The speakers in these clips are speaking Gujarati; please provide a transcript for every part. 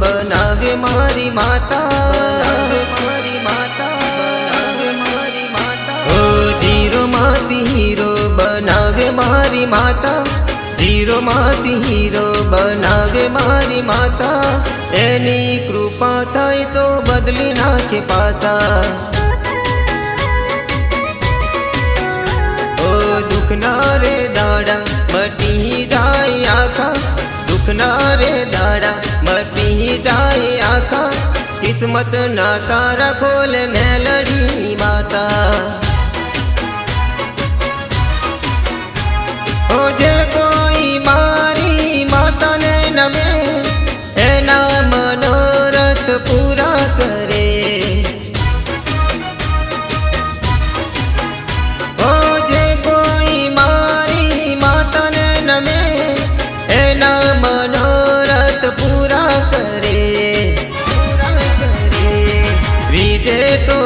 માતા મારી માતા. મારી માતા ઓ જીરો માતી હીરો બનાવે મારી માતા. જીરો માતી હીરો બનાવે મારી માતા. એની કૃપા થાય તો બદલી નાખે પાસા ઓ દુખના રે દાડા મટી જાય આખા. દુખના રે દાડા જાય આખા કિસ્મત ના તારા ખોલ મેલડી માતા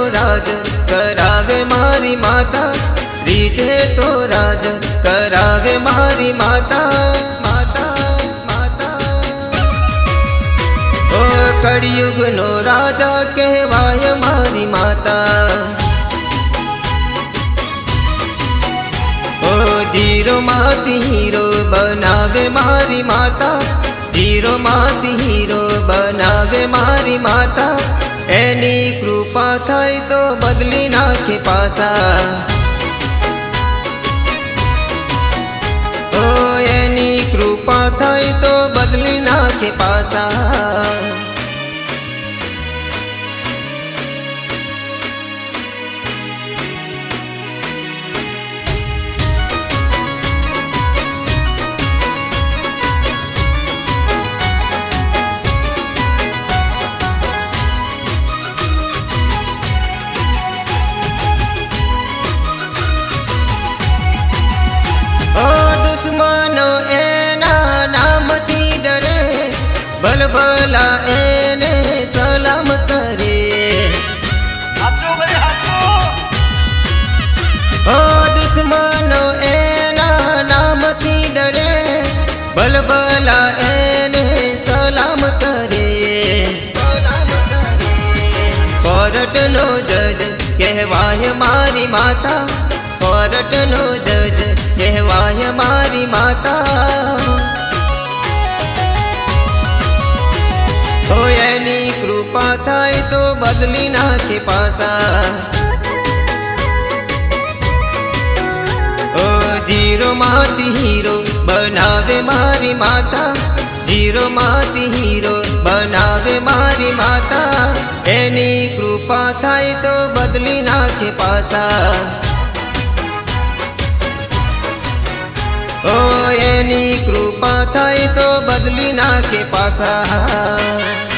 રીજે, કરાવે મારી માતા. રીજે તો રાજ, કરાવે મારી માતા. માતા માતા. ઓ કળિયુગનો રાજા કહેવાય મારી માતા. જીરો માંથી હીરો બનાવે મારી માતા. જીરો માતી હીરો બનાવે મારી માતા. એની કૃપા થાય તો બદલી નાખે પાસા. ઓ, એની કૃપા થાય તો બદલી નાખે પાસા. ભલભલા એને સલામ કરે. ઓ દુશ્મનો એના નામથી ડરે. બલબલા એને સલામ કરે. કોરટનો જજ કહેવાય મારી માતા. કોરટનો જજ કહેવાય મારી માતા. એની કૃપા થાય તો બદલી નાખે પાસા ઓ જીરો માંથી હીરો બનાવે મારી માતા જીરો માંથી હીરો બનાવે મારી માતા એની કૃપા થાય તો બદલી નાખે પાસા ઓ એની કૃપા થાય તો બદલી નાખે પાસા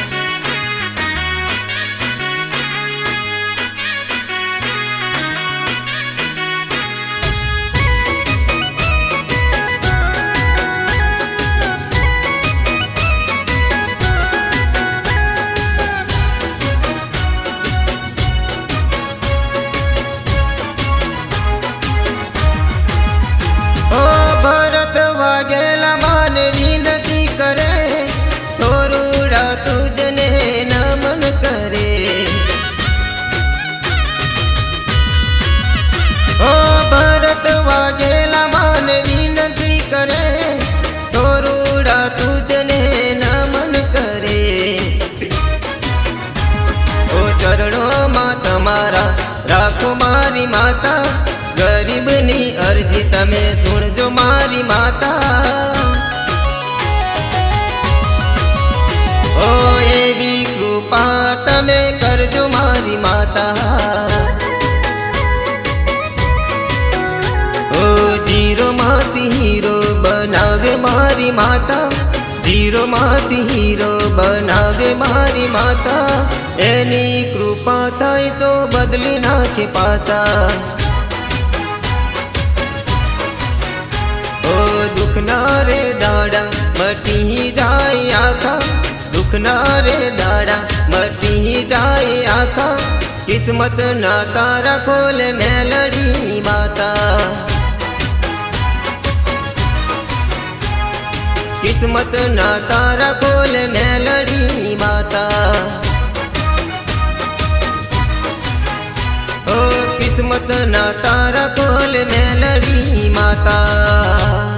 રાખો મારી માતા. ગરીબની અરજી તમે સુણજો મારી માતા. ઓ એવી કૃપા તમે કરજો મારી માતા. ઓ જીરો માતી હીરો બનાવે મારી માતા. જીરો માંથી હીરો બનાવે મારી માતા. એની કૃપા થાય તો બદલી નાખે પાસા. ઓ દુખના રે દાડા મટી જાય આખા. દુખના રે દાડા મટી જાય આખા. કિસ્મત ના તારા ખોલ મેલડી માતા. કિસ્મત ના તારા કોલ મેલડી માતા. ઓ કિસ્મત ના તારા કોલ મેલડી માતા.